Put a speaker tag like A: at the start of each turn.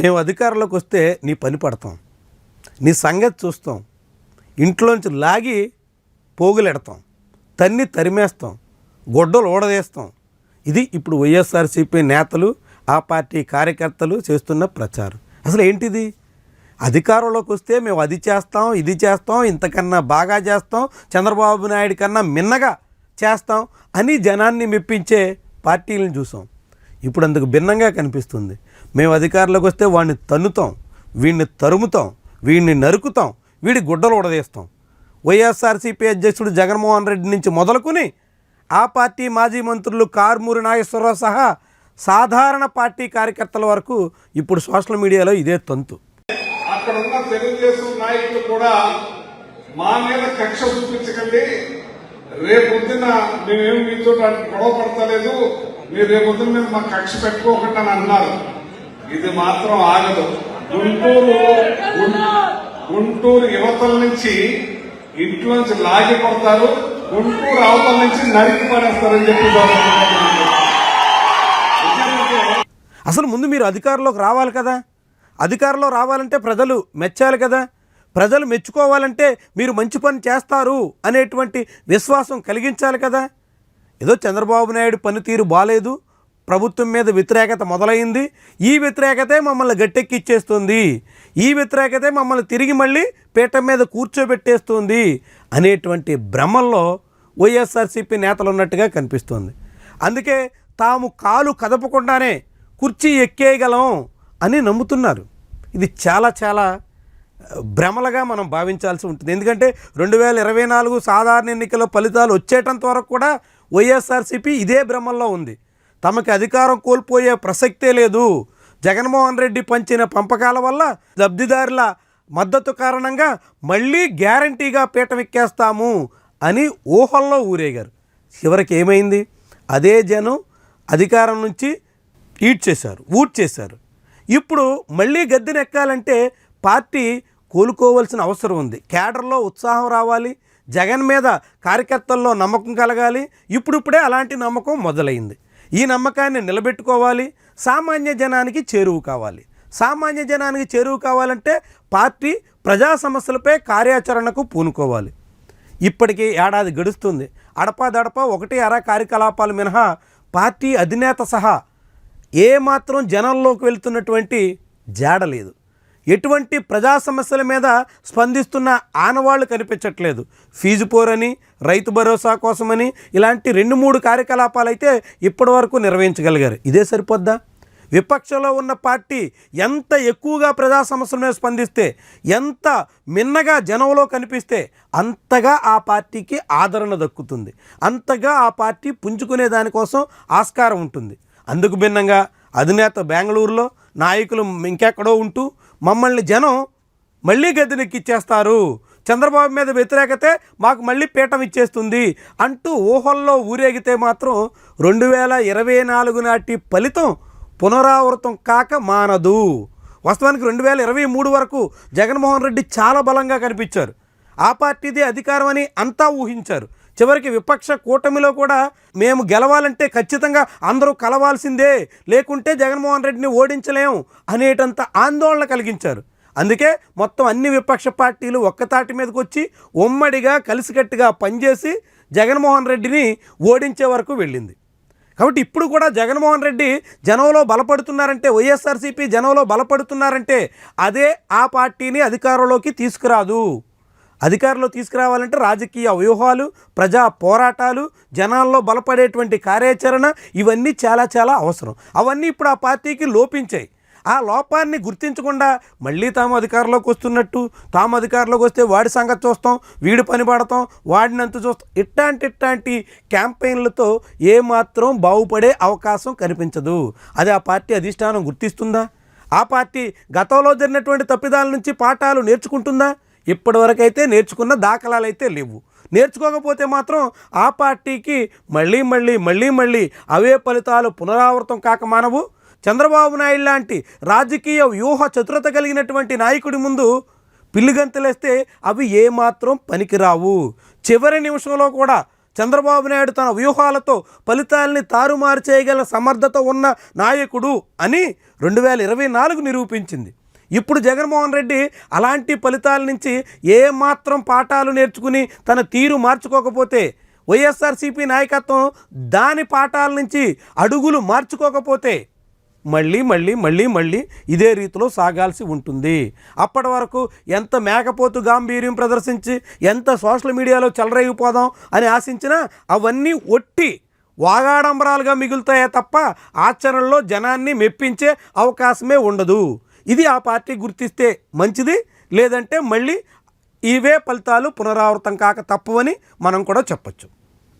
A: మేము అధికారంలోకి వస్తే నీ పని పడతాం. నీ సంగతి చూస్తాం. ఇంట్లోంచి లాగి పోగులెడతాం. తన్ని తరిమేస్తాం. గొడ్డలు ఓడదేస్తాం ఇది ఇప్పుడు వైఎస్ఆర్సీపీ నేతలు ఆ పార్టీ కార్యకర్తలు చేస్తున్న ప్రచారం. అసలు ఏంటిది? అధికారంలోకి వస్తే మేము అది చేస్తాం ఇది చేస్తాం ఇంతకన్నా బాగా చేస్తాం చంద్రబాబు నాయుడు కన్నా మిన్నగా చేస్తాం అని జనాన్ని మెప్పించే పార్టీలను చూసాం. ఇప్పుడు అందుకు భిన్నంగా కనిపిస్తుంది. మేము అధికారంలోకి వస్తే వాడిని తన్నుతాం వీడిని తరుముతాం వీడిని నరుకుతాం వీడి గుడ్డలు ఉడదీస్తాం. వైఎస్ఆర్సీపీ అధ్యక్షుడు జగన్మోహన్ రెడ్డి నుంచి మొదలుకొని ఆ పార్టీ మాజీ మంత్రులు కారుమూరి నాగేశ్వరరావు సహా సాధారణ పార్టీ కార్యకర్తల వరకు ఇప్పుడు సోషల్ మీడియాలో ఇదే తంతు.
B: అక్కడ ఉన్న తెలుగుదేశం నాయకులు కూడా మా మీద కక్ష చూపించకండి. రేపొద్దున మేమేం మీతో గొడవ పడతలేదు. మీరు రేపొద్దున మీద మా కక్ష పెట్టుకోకుండా అని అన్నారు. ఇది మాత్రం ఆగదు. గుంటూరు గుంటూరు యువతల నుంచి ఇంట్లోంచి లాగి పడతారు గుంటూరు అవతల నుంచి నరికి పడేస్తారని చెప్పి
A: అసలు ముందు మీరు అధికారంలోకి రావాలి కదా? అధికారంలో రావాలంటే ప్రజలు మెచ్చాలి కదా? ప్రజలు మెచ్చుకోవాలంటే మీరు మంచి పని చేస్తారు అనేటువంటి విశ్వాసం కలిగించాలి కదా? ఏదో చంద్రబాబు నాయుడు పనితీరు బాగాలేదు ప్రభుత్వం మీద వ్యతిరేకత మొదలైంది. ఈ వ్యతిరేకతే మమ్మల్ని గట్టెక్కిచ్చేస్తుంది. ఈ వ్యతిరేకతే మమ్మల్ని తిరిగి మళ్ళీ పీఠం మీద కూర్చోబెట్టేస్తుంది అనేటువంటి భ్రమల్లో వైఎస్ఆర్సీపీ నేతలు ఉన్నట్టుగా కనిపిస్తుంది. అందుకే తాము కాలు కదపకుండానే కుర్చీ ఎక్కేయగలం అని నమ్ముతున్నారు. ఇది చాలా చాలా భ్రమలుగా మనం భావించాల్సి ఉంటుంది. ఎందుకంటే రెండు వేల ఇరవై నాలుగు సాధారణ ఎన్నికల ఫలితాలు వచ్చేటంత వరకు కూడా వైఎస్ఆర్సీపీ ఇదే భ్రమల్లో ఉంది. తమకి అధికారం కోల్పోయే ప్రసక్తే లేదు. జగన్మోహన్ రెడ్డి పంచిన పంపకాల వల్ల లబ్ధిదారుల మద్దతు కారణంగా మళ్ళీ గ్యారంటీగా పీటమెక్కేస్తాము అని ఊహల్లో ఊరేగారు. చివరికి ఏమైంది? అదే జనం అధికారం నుంచి ఈడ్ చేశారు ఊట్ చేశారు. ఇప్పుడు మళ్ళీ గద్దెనెక్కాలంటే పార్టీ కోలుకోవాల్సిన అవసరం ఉంది. కేడర్లో ఉత్సాహం రావాలి జగన్ మీద కార్యకర్తల్లో నమ్మకం కలగాలి. ఇప్పుడిప్పుడే అలాంటి నమ్మకం మొదలైంది. ఈ నమ్మకాన్ని నిలబెట్టుకోవాలి. సామాన్య జనానికి చేరువు కావాలి. సామాన్య జనానికి చేరువు కావాలంటే పార్టీ ప్రజా సమస్యలపై కార్యాచరణకు పూనుకోవాలి. ఇప్పటికీ ఏడాది గడుస్తుంది. అడపాదడప ఒకటి అర కార్యకలాపాలు మినహా పార్టీ అధినేత సహా ఏమాత్రం జనంలోకి వెళ్తున్నటువంటి జాడ లేదు. ఎటువంటి ప్రజా సమస్యల మీద స్పందిస్తున్న ఆనవాళ్ళు కనిపించట్లేదు. ఫీజు పోరని రైతు భరోసా కోసమని ఇలాంటి రెండు మూడు కార్యకలాపాలు అయితే ఇప్పటివరకు నిర్వహించగలిగారు. ఇదే సరిపోద్దా? విపక్షంలో ఉన్న పార్టీ ఎంత ఎక్కువగా ప్రజా సమస్యల మీద స్పందిస్తే ఎంత మిన్నగా జనంలో కనిపిస్తే అంతగా ఆ పార్టీకి ఆదరణ దక్కుతుంది. అంతగా ఆ పార్టీ పుంజుకునే దానికోసం ఆస్కారం ఉంటుంది. అందుకు భిన్నంగా అధినేత బెంగళూరులో నాయకులు ఇంకెక్కడో ఉంటూ మమ్మల్ని జనం మళ్ళీ గద్దెనెక్కిచ్చేస్తారు. చంద్రబాబు మీద వ్యతిరేకతే మాకు మళ్ళీ పీఠం ఇచ్చేస్తుంది అంటూ ఊహల్లో ఊరేగితే మాత్రం రెండు వేల ఇరవై నాలుగు నాటి ఫలితం పునరావృతం కాక మానదు. వాస్తవానికి రెండు వేల ఇరవై మూడు వరకు జగన్మోహన్ రెడ్డి చాలా బలంగా కనిపించారు. ఆ పార్టీదే అధికారం అని అంతా ఊహించారు. చివరికి విపక్ష కూటమిలో కూడా మేము గెలవాలంటే ఖచ్చితంగా అందరూ కలవాల్సిందే. లేకుంటే జగన్మోహన్ రెడ్డిని ఓడించలేం అనేటంత ఆందోళన కలిగించారు. అందుకే మొత్తం అన్ని విపక్ష పార్టీలు ఒక్కతాటి మీదకి వచ్చి ఉమ్మడిగా కలిసికట్టుగా పనిచేసి జగన్మోహన్ రెడ్డిని ఓడించే వరకు వెళ్ళింది. కాబట్టి ఇప్పుడు కూడా జగన్మోహన్ రెడ్డి జనంలో బలపడుతున్నారంటే వైఎస్ఆర్సీపీ జనంలో బలపడుతున్నారంటే అదే ఆ పార్టీని అధికారంలోకి తీసుకురాదు. అధికారంలో తీసుకురావాలంటే రాజకీయ వ్యూహాలు ప్రజా పోరాటాలు జనాల్లో బలపడేటువంటి కార్యాచరణ ఇవన్నీ చాలా చాలా అవసరం. అవన్నీ ఇప్పుడు ఆ పార్టీకి లోపించాయి. ఆ లోపాన్ని గుర్తించకుండా మళ్ళీ తాము అధికారంలోకి వస్తున్నట్టు తాము అధికారంలోకి వస్తే వాడి సంగతి చూస్తాం వీడి పని పడతాం వాడినంత చూస్తాం. ఇట్లాంటి ఇట్లాంటి క్యాంపెయిన్లతో ఏమాత్రం బాగుపడే అవకాశం కనిపించదు. అది ఆ పార్టీ అధిష్టానం గుర్తిస్తుందా? ఆ పార్టీ గతంలో జరిగినటువంటి తప్పిదాల నుంచి పాఠాలు నేర్చుకుంటుందా? ఇప్పటివరకైతే నేర్చుకున్న దాఖలాలు అయితే లేవు. నేర్చుకోకపోతే మాత్రం ఆ పార్టీకి మళ్ళీ మళ్ళీ మళ్ళీ మళ్ళీ అవే ఫలితాలు పునరావృతం కాక మానవు. చంద్రబాబు నాయుడు లాంటి రాజకీయ వ్యూహ చతురత కలిగినటువంటి నాయకుడి ముందు పిల్లిగంతలేస్తే అవి ఏమాత్రం పనికిరావు. చివరి నిమిషంలో కూడా చంద్రబాబు నాయుడు తన వ్యూహాలతో ఫలితాల్ని తారుమారు చేయగల సమర్థత ఉన్న నాయకుడు అని రెండు వేల ఇరవై నాలుగు నిరూపించింది. ఇప్పుడు జగన్మోహన్ రెడ్డి అలాంటి ఫలితాల నుంచి ఏమాత్రం పాఠాలు నేర్చుకుని తన తీరు మార్చుకోకపోతే వైఎస్ఆర్సీపీ నాయకత్వం దాని పాఠాల నుంచి అడుగులు మార్చుకోకపోతే మళ్ళీ మళ్ళీ మళ్ళీ మళ్ళీ ఇదే రీతిలో సాగాల్సి ఉంటుంది. అప్పటి వరకు ఎంత మేకపోతు గాంభీర్యం ప్రదర్శించి ఎంత సోషల్ మీడియాలో చెలరేగిపోదాం అని ఆశించినా అవన్నీ ఒట్టి వాగాడంబరాలుగా మిగులుతాయే తప్ప ఆచరణలో జనాన్ని మెప్పించే అవకాశమే ఉండదు. ఇది ఆ పార్టీ గుర్తిస్తే మంచిది లేదంటే మళ్ళీ ఇవే ఫలితాలు పునరావృతం కాక తప్పవని మనం కూడా చెప్పొచ్చు.